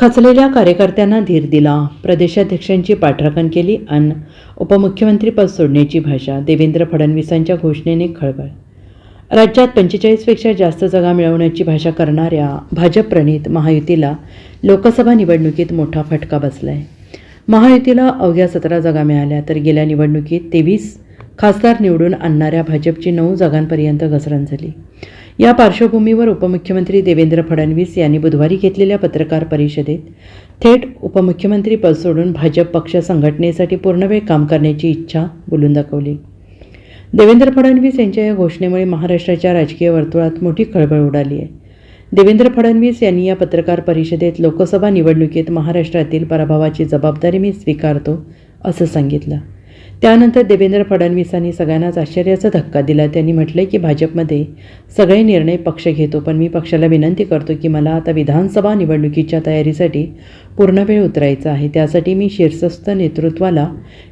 खचलेल्या कार्यकर्त्यांना धीर दिला. प्रदेशाध्यक्षांची पाठराखण केली अन उपमुख्यमंत्रीपद सोडण्याची भाषा देवेंद्र फडणवीसांच्या घोषणेने खळबळ. राज्यात पंचेचाळीसपेक्षा जास्त जागा मिळवण्याची भाषा करणाऱ्या भाजपप्रणित महायुतीला लोकसभा निवडणुकीत मोठा फटका बसला आहे महायुतीला अवघ्या सतरा जागा मिळाल्या तर गेल्या निवडणुकीत तेवीस खासदार निवडून आणणाऱ्या भाजपची नऊ जागांपर्यंत घसरण झाली. या पार्श्वभूमीवर उपमुख्यमंत्री देवेंद्र फडणवीस यांनी बुधवारी घेतलेल्या पत्रकार परिषदेत थेट उपमुख्यमंत्री पद सोडून भाजप पक्ष संघटनेसाठी पूर्णवेळ काम करण्याची इच्छा बोलून दाखवली. देवेंद्र फडणवीस यांच्या या घोषणेमुळे महाराष्ट्राच्या राजकीय वर्तुळात मोठी खळबळ उडाली आहे. देवेंद्र फडणवीस यांनी या पत्रकार परिषदेत लोकसभा निवडणुकीत महाराष्ट्रातील पराभवाची जबाबदारी मी स्वीकारतो असं सांगितलं. त्यानंतर देवेंद्र फडणवीसांनी सगळ्यांनाच आश्चर्याचा धक्का दिला. त्यांनी म्हटलंय की भाजपमध्ये सगळे निर्णय पक्ष घेतो पण मी पक्षाला विनंती करतो की मला आता विधानसभा निवडणुकीच्या तयारीसाठी पूर्ण वेळ उतरायचा आहे. त्यासाठी मी शीर्षस्थ नेतृत्वाला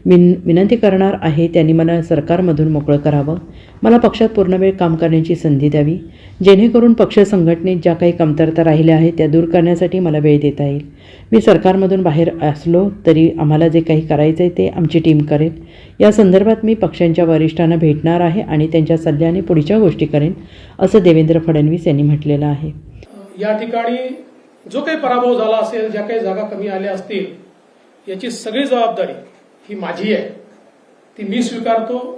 विन विनंती करणार आहे. त्यांनी मला सरकारमधून मोकळं करावं. मला पक्षात पूर्ण वेळ काम करण्याची संधी द्यावी. जेणेकरून पक्ष संघटनेत ज्या काही कमतरता राहिल्या आहेत त्या दूर करण्यासाठी मला वेळ देता येईल. मी सरकारमधून बाहेर असलो तरी आम्हाला जे काही करायचं आहे ते आमची टीम करेल. या संदर्भात मी पक्षांच्या वरिष्ठांना भेटणार आहे आणि त्यांच्या सल्ल्याने पुढच्या गोष्टी करेन असं देवेंद्र फडणवीस यांनी म्हटलेलं आहे. या ठिकाणी जो काही पराभव झाला असेल ज्या काही जागा कमी आल्या असतील याची सगळी जबाबदारी ही माझी आहे. ती मी स्वीकारतो.